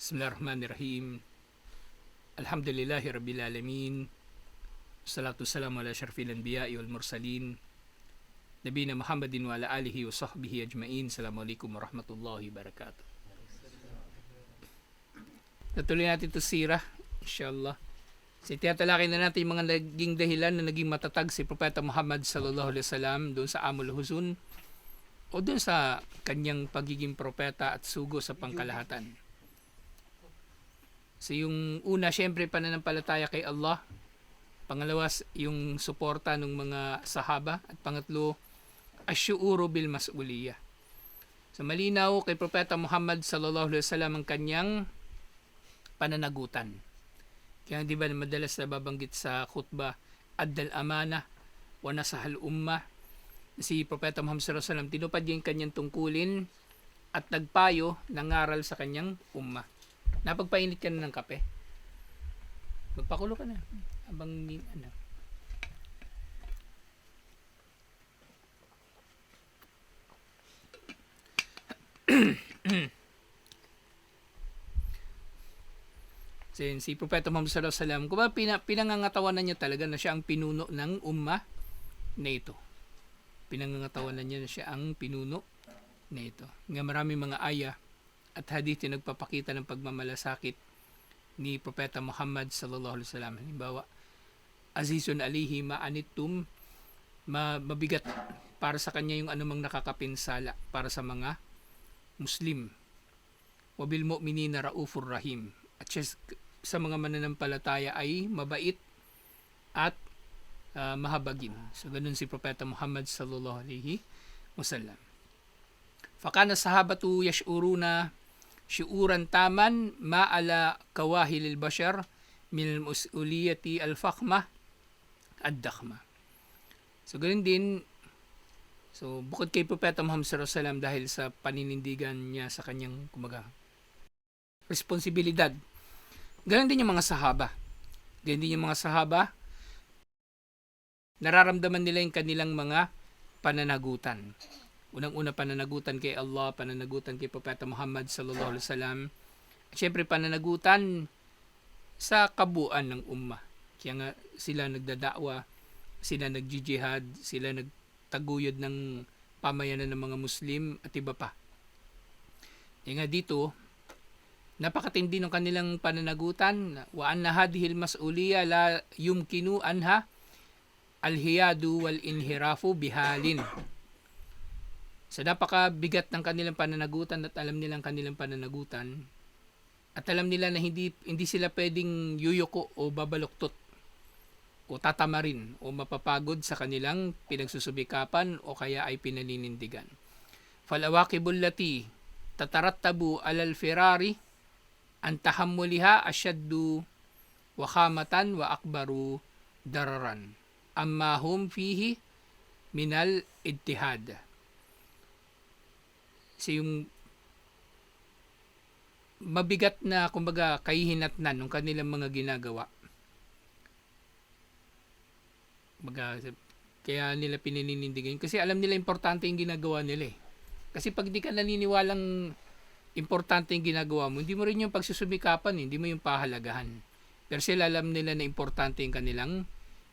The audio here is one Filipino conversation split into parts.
Bismillahirrahmanirrahim. Alhamdulillahi Rabbil Alamin. Salatu salamu ala syarfil anbiya'i wal mursalin. Nabina Muhammadin wa ala alihi wa sahbihi ajma'in. Assalamualaikum warahmatullahi wabarakatuh. Natuloy natin ito sira, inshallah. Si tinatalakay na natin mga naging dahilan na naging matatag si Propeta Muhammad sallallahu alaihi wasallam doon sa Amul Huzun o doon sa kanyang pagiging propeta at sugo sa pangkalahatan. So yung una, syempre pananampalataya kay Allah. Pangalawa, yung suporta ng mga sahaba. At pangatlo, asyuuro bil mas'uliyah. So malinaw kay Propeta Muhammad sallallahu alaihi wasallam ang kanyang pananagutan. Kaya di ba madalas na babanggit sa khutbah, addal amana wa nasahal umma. Si Propeta Muhammad sallallahu alaihi wasallam tinupad yung kanyang tungkulin at nagpayo nangaral sa kanyang umma. Napagpainit ka na ng kape. Magpakulo ka na. Habang ni- ano. So, yun, si Propeta Muhammad sallallahu alaihi wasallam, ba pina, pinangangatawanan niya talaga na siya ang pinuno ng umma na ito. Pinangangatawanan niya na siya ang pinuno na ito. Nga marami mga aya at hadith yung nagpapakita ng pagmamalasakit ni Propeta Muhammad sallallahu alaihi wasallam. Halimbawa, Azizun alihi ma'anittum ma mabigat para sa kanya yung anumang nakakapinsala para sa mga Muslim. Wabil mu'minina raufur rahim. At siya sa mga mananampalataya ay mabait at ah, mahabagin. So ganun si Propeta Muhammad sallallahu alaihi wasallam. Fakana sahabatu yash'uruna syuuran taman ma'ala kawahil al-bashar min al-mas'uliyati al-fakhma ad-dakhma. So ganun din So bukod kay Propeta Muhammad wasallam dahil sa paninindigan niya sa kanyang kumaga responsibilidad. Ganun din yung mga sahaba. Ganun din yung mga sahaba nararamdaman nila yung kanilang mga pananagutan. Unang-una pananagutan kay Allah, pananagutan kay Propeta Muhammad sallallahu alaihi wasallam. At syempre pananagutan sa kabuuan ng umma. Kaya nga sila nagdadakwa, sila nagjijihad, sila nagtaguyod ng pamayanan ng mga Muslim at iba pa. Kaya nga dito, napakatindi ng kanilang pananagutan wa anna hadhihi al-mas'uliyya la yumkinu anha al-hiyadu wal inhirafu bihalin. So napakabigat ng kanilang pananagutan at alam nilang kanilang pananagutan at alam nila na hindi hindi sila pwedeng yuyuko o babaluktot o tatamarin o mapapagod sa kanilang pinagsusubikapan o kaya ay pinaninindigan. Falawakibul lati tatarattabu alal firari an tahammuliha asyaddu wa khamatan wa akbaru dararan amma hum fihi minal ittihad. So yung mabigat na kumbaga kahihinatnan ng kanilang mga ginagawa. Kumbaga, kaya nila pinininindigan kasi alam nila importante yung ginagawa nila eh. Kasi pag di ka naniniwalang importante yung ginagawa mo, hindi mo rin yung pagsusumikapan, eh, hindi mo yung pahalagahan. Pero sila alam nila na importante yung kanilang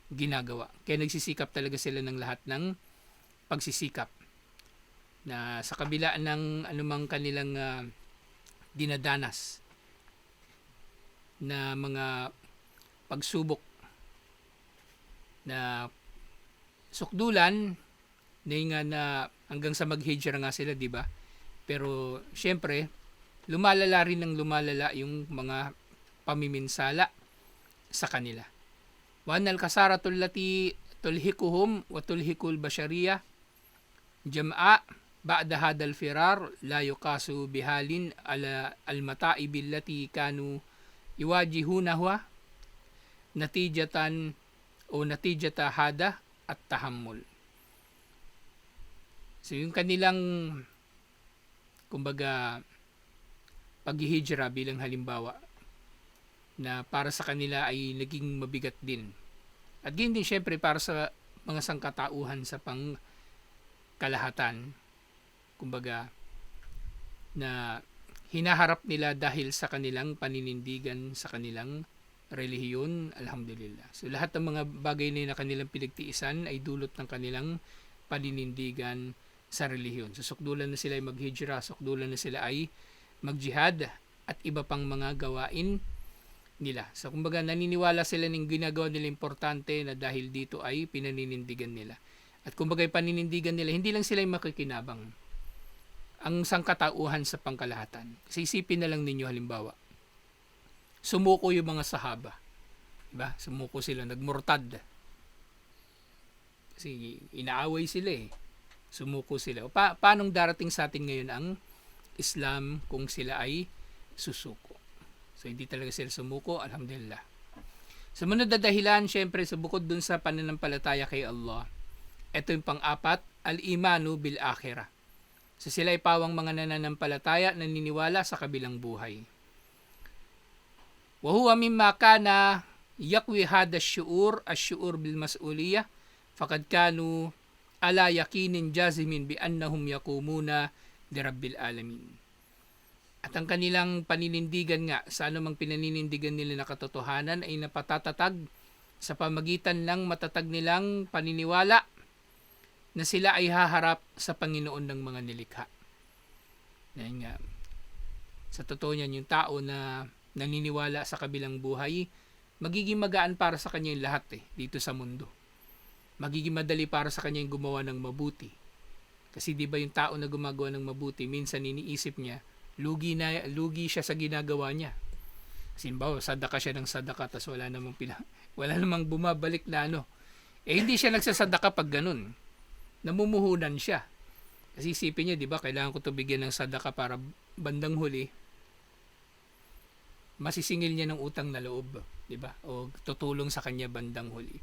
ginagawa. Kaya nagsisikap talaga sila ng lahat ng pagsisikap. Na sa kabila ng anumang kanilang ah, dinadanas na mga pagsubok na sukdulan na nga na hanggang sa mag-hijra nga sila, di ba? Pero syempre, lumalala rin ng lumalala yung mga pamiminsala sa kanila. Wa annal kasaratul lati tulhikuhum wa tulhikul basyariya jam'a ba'da hadal firar la yuqasu bihalin ala al-mata'ib allati kanu yuwajihunahwa natijatan o natijata hada at tahammul. So yung kanilang kumbaga paghihijra bilang halimbawa na para sa kanila ay naging mabigat din. At ganyan din syempre para sa mga sangkatauhan sa pang kalahatan. Kumbaga na hinaharap nila dahil sa kanilang paninindigan sa kanilang relihiyon, alhamdulillah. So lahat ng mga bagay na kanilang pinagtiisan ay dulot ng kanilang paninindigan sa relihiyon. So sukdulan na sila ay maghijra, sukdulan na sila ay magjihad at iba pang mga gawain nila. So kumbaga naniniwala sila ng ginagawa nila importante na dahil dito ay pinaninindigan nila. At kumbaga paninindigan nila, hindi lang sila yung makikinabang. Ang sangkatauhan sa pangkalahatan. Kasi isipin na lang ninyo halimbawa, sumuko yung mga sahaba. Diba? Sumuko sila, nagmurtad. Kasi inaaway sila eh. Sumuko sila. Pa- paanong darating sa atin ngayon ang Islam kung sila ay susuko? So hindi talaga sila sumuko, alhamdulillah. Sa munod na dahilan, syempre, sa bukod dun sa pananampalataya kay Allah, ito yung pang-apat, al-imanu bil So sila ay pawang mga nananampalataya na naniniwala sa kabilang buhay. Wa huwa mimma kana yakwi hada syuur asyuur bil mas'uliyah faqad kanu ala yakinin jazimin bi annahum yakumuna li rabbil alamin. At ang kanilang paninindigan nga sa anumang pinaninindigan nila na katotohanan ay napatatatag sa pamagitan ng matatag nilang paniniwala na sila ay haharap sa Panginoon ng mga nilikha. Dahil nga, sa totoo niyan, yung tao na naniniwala sa kabilang buhay, magiging magaan para sa kanya yung lahat eh, dito sa mundo. Magiging madali para sa kanya yung gumawa ng mabuti. Kasi di ba yung tao na gumagawa ng mabuti, minsan iniisip niya, lugi, na, lugi siya sa ginagawa niya. Simbawa, sadaka siya ng sadaka, tapos wala namang, pina, wala namang bumabalik na ano. Eh, hindi siya nagsasadaka pag ganun namumuhunan siya. Kasi isipin niya, di ba, kailangan ko to bigyan ng sadaka para bandang huli, masisingil niya ng utang na loob, di ba? O tutulong sa kanya bandang huli.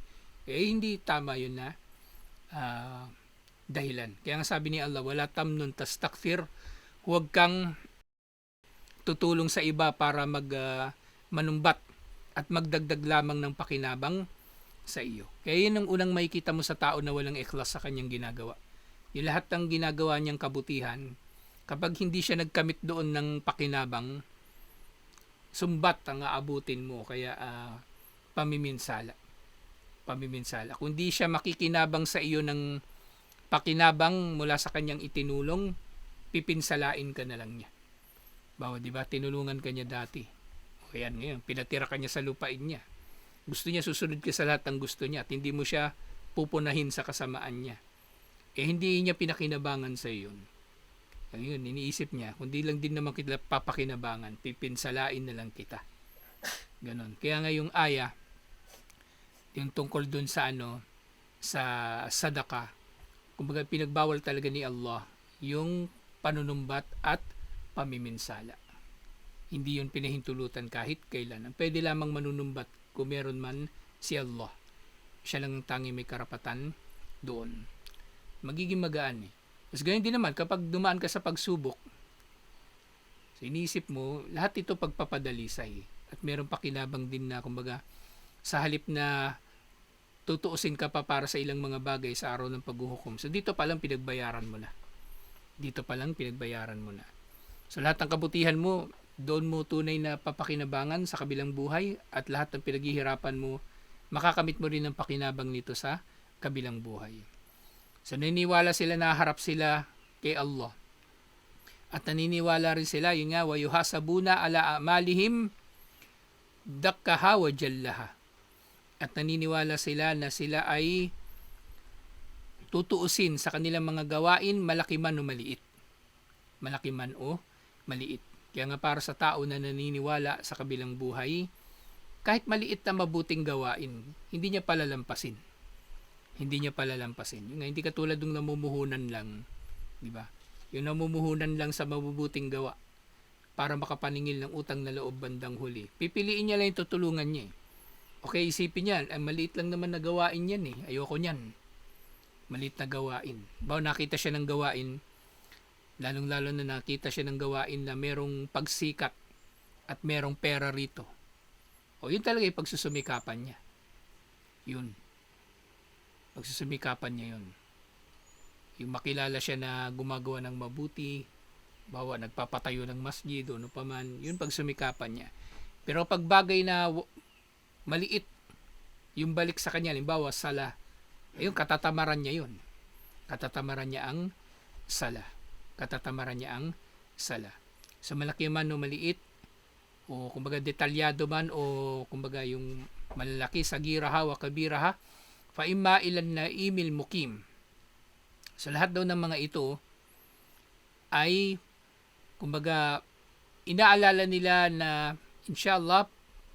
Eh, hindi tama yun na ah, dahilan. Kaya nga sabi ni Allah, wala tamnun tas takfir, huwag kang tutulong sa iba para mag ah, manumbat at magdagdag lamang ng pakinabang sa iyo. Kaya yun ang unang makikita mo sa tao na walang ikhlas sa kanyang ginagawa. Yung lahat ng ginagawa niyang kabutihan, kapag hindi siya nagkamit doon ng pakinabang, sumbat ang aabutin mo, kaya ah, pamiminsala. Pamiminsala. Kung di siya makikinabang sa iyo ng pakinabang mula sa kanyang itinulong, pipinsalain ka na lang niya. Bawa, di ba, tinulungan ka niya dati. O yan ngayon, pinatira ka niya sa lupain niya gusto niya susunod ka sa lahat ng gusto niya at hindi mo siya pupunahin sa kasamaan niya. Eh hindi niya pinakinabangan sa iyon. Ayun, iniisip niya, kundi lang din naman kita papakinabangan, pipinsalain na lang kita. Ganon. Kaya nga yung aya, yung tungkol dun sa ano, sa sadaka, kumbaga pinagbawal talaga ni Allah yung panunumbat at pamiminsala. Hindi yun pinahintulutan kahit kailan. Pwede lamang manunumbat kung meron man si Allah. Siya lang ang tangi may karapatan doon. Magiging magaan eh. Mas ganyan din naman kapag dumaan ka sa pagsubok, so inisip mo, lahat ito pagpapadalisay. At meron pa kinabang din na, kumbaga, sa halip na tutuusin ka pa para sa ilang mga bagay sa araw ng paghuhukom. So dito pa lang pinagbayaran mo na. Dito pa lang pinagbayaran mo na. So lahat ng kabutihan mo, doon mo tunay na papakinabangan sa kabilang buhay at lahat ng pinaghihirapan mo, makakamit mo rin ang pakinabang nito sa kabilang buhay. So naniniwala sila na harap sila kay Allah. At naniniwala rin sila, yun nga, wayuhasabuna ala amalihim dakkaha wa jallaha. At naniniwala sila na sila ay tutuusin sa kanilang mga gawain, malaki man o maliit. Malaki man o maliit. Kaya nga para sa tao na naniniwala sa kabilang buhay, kahit maliit na mabuting gawain, hindi niya palalampasin. Hindi niya palalampasin. Yung nga, hindi katulad ng namumuhunan lang, di ba? Yung namumuhunan lang sa mabubuting gawa para makapaningil ng utang na loob bandang huli. Pipiliin niya lang yung tutulungan niya. Eh. Okay, isipin niya, eh, maliit lang naman na gawain yan eh. Ayoko niyan. Maliit na gawain. Bawa nakita siya ng gawain, lalong lalo na nakita siya ng gawain na merong pagsikat at merong pera rito. O yun talaga yung pagsusumikapan niya. Yun. Pagsusumikapan niya yun. Yung makilala siya na gumagawa ng mabuti, bawa nagpapatayo ng masjid o ano pa man, yun pag sumikapan niya. Pero pag bagay na maliit, yung balik sa kanya, limbawa sala, ayun, katatamaran niya yun. Katatamaran niya ang sala. Katatamaran niya ang sala. Sa malaki man o maliit, o kumbaga detalyado man o kumbaga yung malalaki sa giraha wa kabiraha fa imma ilan na imil mukim. Sa lahat daw ng mga ito ay kumbaga inaalala nila na inshallah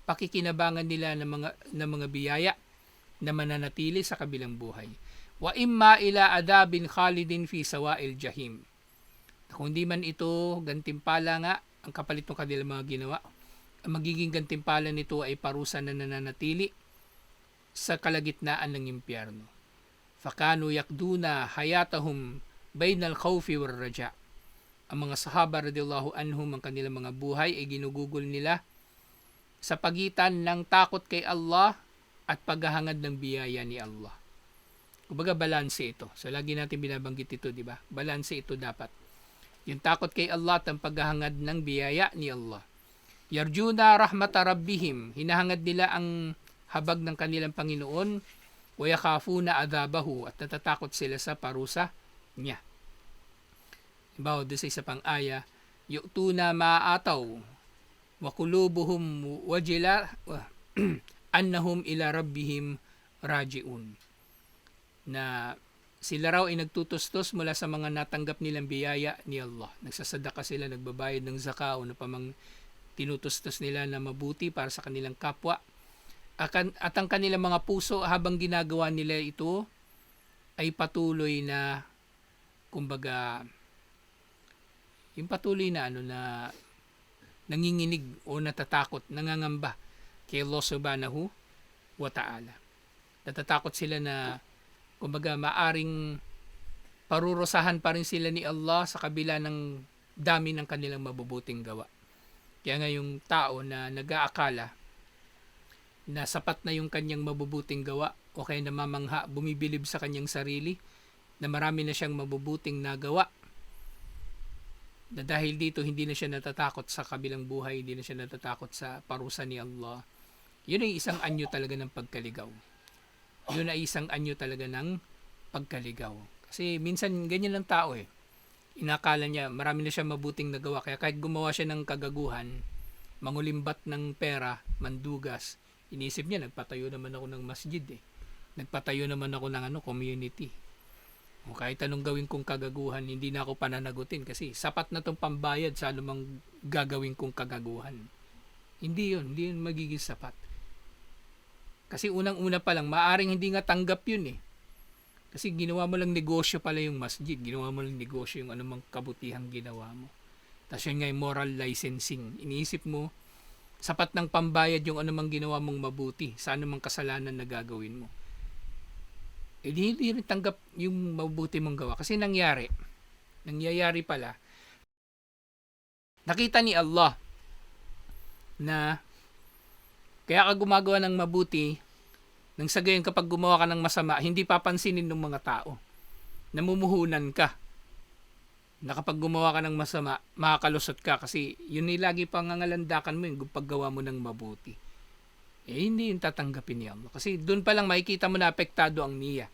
pakikinabangan nila ng mga ng mga biyaya na mananatili sa kabilang buhay. Wa imma ila adabin khalidin fi sawa'il jahim kung di man ito gantimpala nga ang kapalit ng kanilang mga ginawa ang magiging gantimpala nito ay parusa na nananatili sa kalagitnaan ng impyerno. Fakanu yakduna hayatahum bainal khawfi war raja. Ang mga sahaba radiyallahu anhum ang kanilang mga buhay ay ginugugol nila sa pagitan ng takot kay Allah at paghahangad ng biyaya ni Allah. Kumbaga balanse ito. So lagi natin binabanggit ito, di ba? Balanse ito dapat. Yung takot kay Allah at ang paghahangad ng biyaya ni Allah. Yarjuna rahmata rabbihim. Hinahangad nila ang habag ng kanilang Panginoon. O yakafuna adabahu. At natatakot sila sa parusa niya. Halimbawa, doon sa isa pang aya, Yu'tuna ma'ataw wa kulubuhum wajila annahum ila rabbihim rajiun. Na sila raw ay nagtutustos mula sa mga natanggap nilang biyaya ni Allah. Nagsasadaka sila, nagbabayad ng zaka o na pamang tinutustos nila na mabuti para sa kanilang kapwa. At ang kanilang mga puso habang ginagawa nila ito ay patuloy na kumbaga yung patuloy na ano na nanginginig o natatakot, nangangamba kay Allah subhanahu wa ta'ala. Natatakot sila na kumbaga maaring parurusahan pa rin sila ni Allah sa kabila ng dami ng kanilang mabubuting gawa. Kaya nga yung tao na nag-aakala na sapat na yung kanyang mabubuting gawa o kaya namamangha, bumibilib sa kanyang sarili na marami na siyang mabubuting nagawa na dahil dito hindi na siya natatakot sa kabilang buhay, hindi na siya natatakot sa parusa ni Allah. Yun ay isang anyo talaga ng pagkaligaw. Yun ay isang anyo talaga ng pagkaligaw. Kasi minsan ganyan ang tao eh. Inakala niya marami na siya mabuting nagawa kaya kahit gumawa siya ng kagaguhan, mangulimbat ng pera, mandugas, inisip niya nagpatayo naman ako ng masjid eh. Nagpatayo naman ako ng ano community. O kahit anong gawin kong kagaguhan, hindi na ako pananagutin kasi sapat na tong pambayad sa anumang gagawin kong kagaguhan. Hindi yun, hindi yun magiging sapat. Kasi unang-una pa lang, maaring hindi nga tanggap yun eh. Kasi ginawa mo lang negosyo pala yung masjid, ginawa mo lang negosyo yung anumang kabutihang ginawa mo. Tapos yun nga yung moral licensing. Iniisip mo, sapat ng pambayad yung anumang ginawa mong mabuti sa anumang kasalanan na gagawin mo eh di hindi rin tanggap yung mabuti mong gawa. Kasi nangyari, nangyayari pala, nakita ni Allah na kaya ka gumagawa ng mabuti, nang sa gayon kapag gumawa ka ng masama, hindi papansinin ng mga tao. Namumuhunan ka. Na kapag gumawa ka ng masama, makakalusot ka kasi yun ay lagi pangangalandakan mo yung paggawa mo ng mabuti eh hindi yung tatanggapin ni Allah. Kasi doon pa lang makikita mo na apektado ang niya.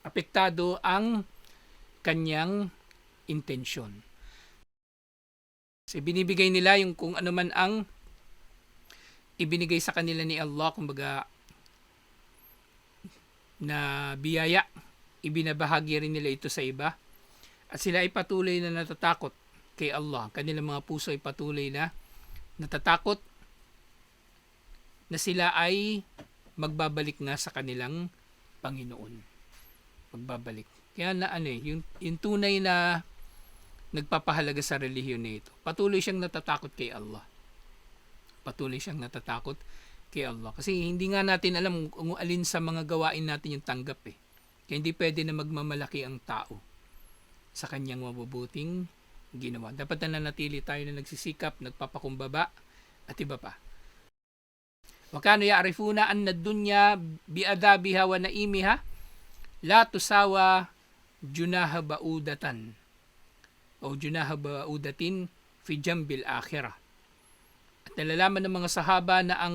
Apektado ang kanyang intensyon. Kasi binibigay nila yung kung ano man ang ibinigay sa kanila ni Allah, kumbaga na biyaya, ibinabahagi rin nila ito sa iba. At sila ay patuloy na natatakot kay Allah. Kanilang mga puso ay patuloy na natatakot na sila ay magbabalik nga sa kanilang Panginoon. Magbabalik. Kaya na ano eh, yung, yung tunay na nagpapahalaga sa relihiyon na ito. Patuloy siyang natatakot kay Allah patuloy siyang natatakot kay Allah. Kasi hindi nga natin alam kung alin sa mga gawain natin yung tanggap eh. Kaya hindi pwede na magmamalaki ang tao sa kanyang mabubuting ginawa. Dapat na nanatili tayo na nagsisikap, nagpapakumbaba, at iba pa. Wakano ya'rifuna anna dunya biadabiha wa naimiha la tusawa junaha baudatan o junaha baudatin fi jambil akhirah Nalalaman ng mga sahaba na ang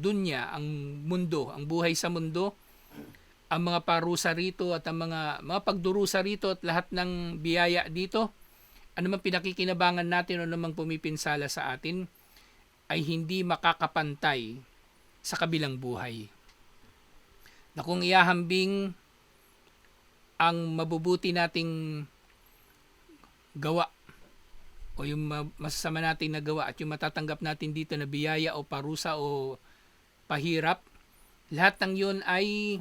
dunya, ang mundo, ang buhay sa mundo, ang mga parusa rito at ang mga mga pagdurusa rito at lahat ng biyaya dito, man pinakikinabangan natin o namang pumipinsala sa atin, ay hindi makakapantay sa kabilang buhay. Na kung iahambing ang mabubuti nating gawa o yung ma- masasama nating nagawa at yung matatanggap natin dito na biyaya o parusa o pahirap, lahat ng yun ay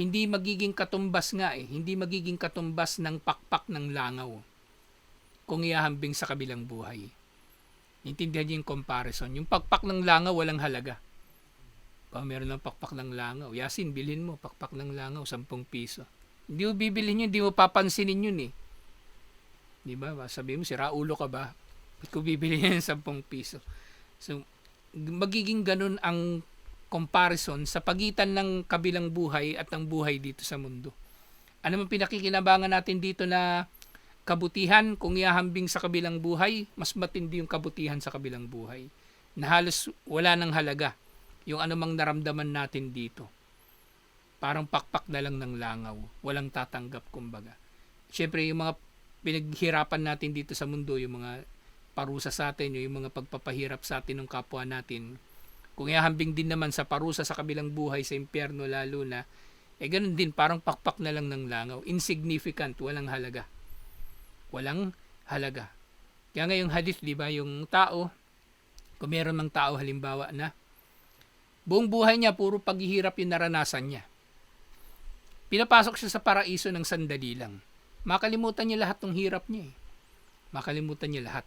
hindi magiging katumbas nga eh. Hindi magiging katumbas ng pakpak ng langaw kung iahambing sa kabilang buhay. Intindihan niyo yung comparison. Yung pakpak ng langaw, walang halaga. Pag meron ng pakpak ng langaw, Yasin, bilhin mo, pakpak ng langaw, 10 piso. Hindi mo bibilhin yun, hindi mo papansinin yun eh. Di ba? Sabi mo, sira ulo ka ba? Ba't ko bibili yan 10 piso? So, magiging ganun ang comparison sa pagitan ng kabilang buhay at ng buhay dito sa mundo. Ano man pinakikinabangan natin dito na kabutihan kung iahambing sa kabilang buhay, mas matindi yung kabutihan sa kabilang buhay. Na halos wala nang halaga yung anumang naramdaman natin dito. Parang pakpak na lang ng langaw. Walang tatanggap kumbaga. Siyempre yung mga pinaghirapan natin dito sa mundo, yung mga parusa sa atin, yung mga pagpapahirap sa atin ng kapwa natin, kung ihahambing din naman sa parusa sa kabilang buhay sa impyerno lalo na, eh ganun din, parang pakpak na lang ng langaw. Insignificant, walang halaga. Walang halaga. Kaya ngayong hadith, di ba, yung tao, kung meron mang tao halimbawa na, buong buhay niya, puro paghihirap yung naranasan niya. Pinapasok siya sa paraiso ng sandali lang. Makalimutan niya lahat ng hirap niya eh. Makalimutan niya lahat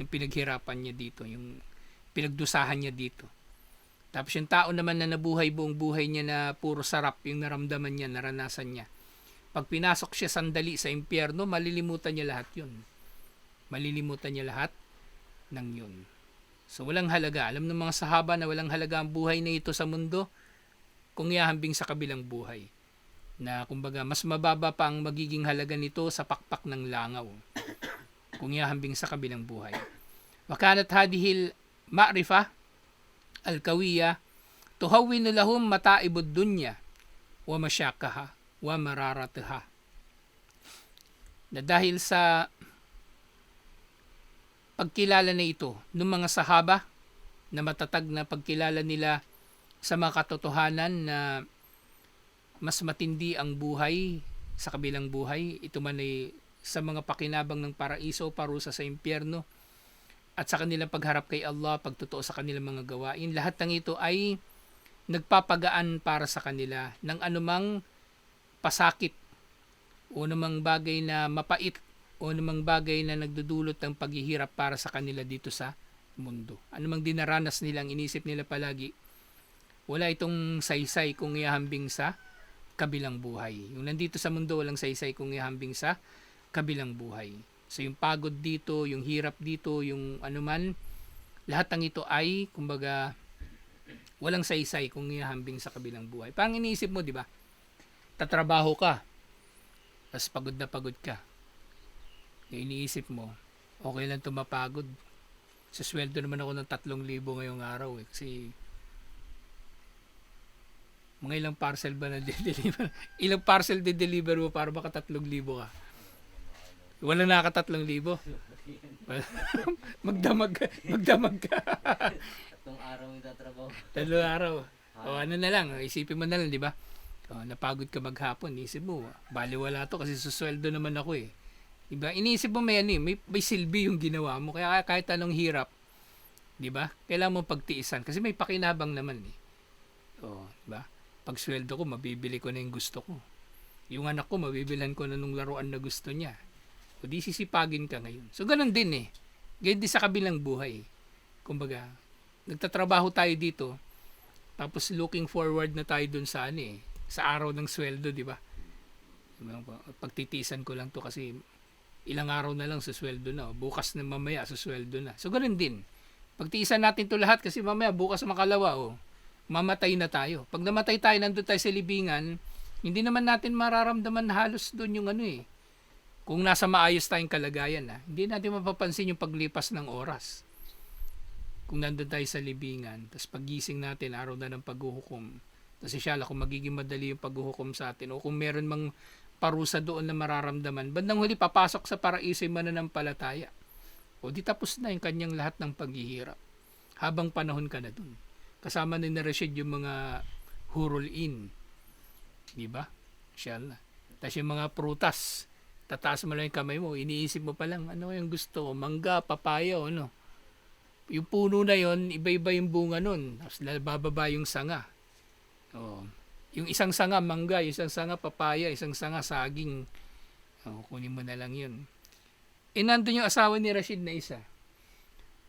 ng pinaghirapan niya dito, yung pinagdusahan niya dito. Tapos yung tao naman na nabuhay buong buhay niya na puro sarap yung naramdaman niya, naranasan niya. Pag pinasok siya sandali sa impyerno, malilimutan niya lahat yun. Malilimutan niya lahat ng yun. So walang halaga. Alam ng mga sahaba na walang halaga ang buhay na ito sa mundo kung iahambing sa kabilang buhay. Na kumbaga mas mababa pa ang magiging halaga nito sa pakpak ng langaw kung iahambing sa kabilang buhay. Wakanat hadihil ma'rifah al-kawiya tuhawwinu lahum mata'ibud dunya wa masyakaha wa mararataha. Na dahil sa pagkilala na ito ng mga sahaba na matatag na pagkilala nila sa mga katotohanan na mas matindi ang buhay sa kabilang buhay. Ito man ay sa mga pakinabang ng paraiso, parusa sa impyerno, at sa kanilang pagharap kay Allah, pagtotoo sa kanilang mga gawain. Lahat ng ito ay nagpapagaan para sa kanila ng anumang pasakit o namang bagay na mapait o namang bagay na nagdudulot ng paghihirap para sa kanila dito sa mundo. Anumang dinaranas nilang inisip nila palagi, wala itong saysay kung ihambing sa kabilang buhay. Yung nandito sa mundo, walang saysay kung ihambing sa kabilang buhay. So yung pagod dito, yung hirap dito, yung anuman, lahat ng ito ay, kumbaga, walang saysay kung ihambing sa kabilang buhay. Parang iniisip mo, di ba? Tatrabaho ka, tapos pagod na pagod ka. Iniisip mo, okay lang tumapagod. Sa sweldo naman ako ng 3,000 ngayong araw eh. Kasi mga ilang parcel ba na deliver? ilang parcel di-deliver mo para baka 3,000 ka? Wala nakaka 3,000. magdamag ka. Magdamag ka. Tatlong araw yung tatrabaho. Tatlong araw. O ano na lang, isipin mo na lang, di ba? O, napagod ka maghapon, isip mo, baliwala to kasi susweldo naman ako eh. Diba? Iniisip mo may ano eh, may, may silbi yung ginawa mo. Kaya kahit anong hirap, di ba? Kailangan mo pagtiisan kasi may pakinabang naman eh. O, di ba? Pag sweldo ko, mabibili ko na yung gusto ko. Yung anak ko, mabibilan ko na nung laruan na gusto niya. O di sisipagin ka ngayon. So, ganun din eh. Ganyan din sa kabilang buhay. Kumbaga, nagtatrabaho tayo dito, tapos looking forward na tayo dun sa ano eh, sa araw ng sweldo, di ba? Pagtitisan ko lang to kasi ilang araw na lang sa sweldo na. Bukas na mamaya sa sweldo na. So, ganun din. Pagtiisan natin to lahat kasi mamaya bukas makalawa, oh, mamatay na tayo. Pag namatay tayo, nandun tayo sa libingan, hindi naman natin mararamdaman halos doon yung ano eh. kung nasa maayos tayong kalagayan na, hindi natin mapapansin yung paglipas ng oras. Kung nandun tayo sa libingan, tapos pagising natin, araw na ng paghuhukom, tapos inshallah kung magiging madali yung paghuhukom sa atin, o kung meron mang parusa doon na mararamdaman, bandang huli papasok sa paraiso yung mananampalataya. O di tapos na yung kanyang lahat ng paghihirap. Habang panahon ka na dun. Kasama ni Rashid yung mga hurul in. Di ba? Inshallah. Tapos yung mga prutas, tataas mo lang yung kamay mo, iniisip mo pa lang, ano yung gusto ko, mangga, papaya, ano. Yung puno na yon iba-iba yung bunga nun. Tapos bababa yung sanga. O, yung isang sanga, mangga, yung isang sanga, papaya, isang sanga, saging. O, kunin mo na lang yun. Eh, nandun yung asawa ni Rashid na isa.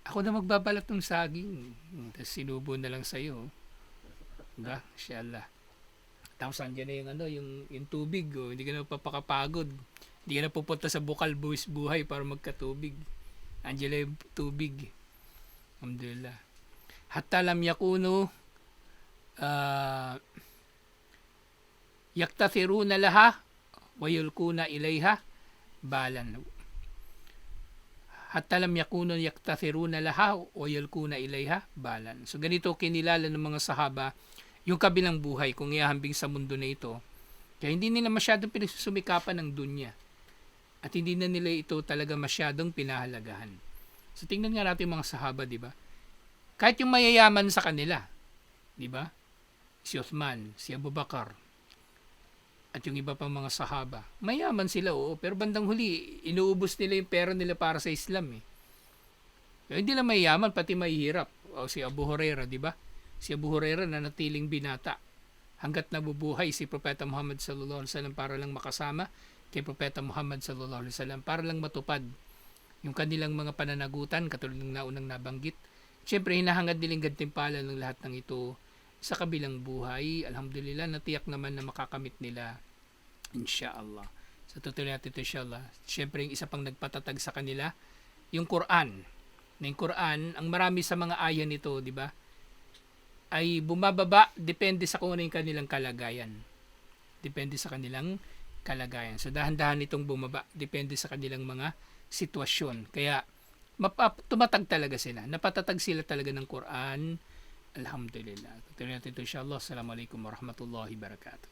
Ako na magbabalat ng saging. Tapos sinubo na lang sa'yo. Diba? Inshallah. Tapos andyan na yung ano, yung, yung tubig. Oh. Hindi ka na papakapagod. Hindi ka na pupunta sa bukal buwis buhay para magkatubig. Andyan na yung tubig. Alhamdulillah. Hatta lam yakunu uh, yaktathiruna laha wa yulkuna ilayha balan hatta lam yakunu yaktathiruna laha o yulkuna ilayha balan. So ganito kinilala ng mga sahaba yung kabilang buhay kung ihahambing sa mundo na ito. Kaya hindi nila masyadong pinagsusumikapan ng dunya. At hindi na nila ito talaga masyadong pinahalagahan. So tingnan nga natin mga sahaba, di ba? Kahit yung mayayaman sa kanila, di ba? Si Uthman, si Abu Bakar, at yung iba pang mga sahaba. Mayaman sila, oo. Pero bandang huli, inuubos nila yung pera nila para sa Islam, eh. Kaya hindi lang mayaman, pati mahihirap. O si Abu Huraira, di ba? Si Abu Huraira na natiling binata. Hanggat nabubuhay si Propeta Muhammad sallallahu alaihi wasallam para lang makasama kay Propeta Muhammad sallallahu alaihi wasallam para lang matupad yung kanilang mga pananagutan katulad ng naunang nabanggit. Siyempre, hinahangad nilang gantimpala ng lahat ng ito sa kabilang buhay. Alhamdulillah, natiyak naman na makakamit nila. Inshallah. Sa tutuloy natin ito, inshallah. Siyempre, yung isa pang nagpatatag sa kanila, yung Quran. Na yung Quran, ang marami sa mga ayan nito, di ba? Ay bumababa, depende sa kung ano yung kanilang kalagayan. Depende sa kanilang kalagayan. So, dahan-dahan itong bumaba. Depende sa kanilang mga sitwasyon. Kaya, mapap- tumatag talaga sila. Napatatag sila talaga ng Quran. Alhamdulillah. Tutuloy natin ito insyaAllah. Assalamualaikum warahmatullahi wabarakatuh.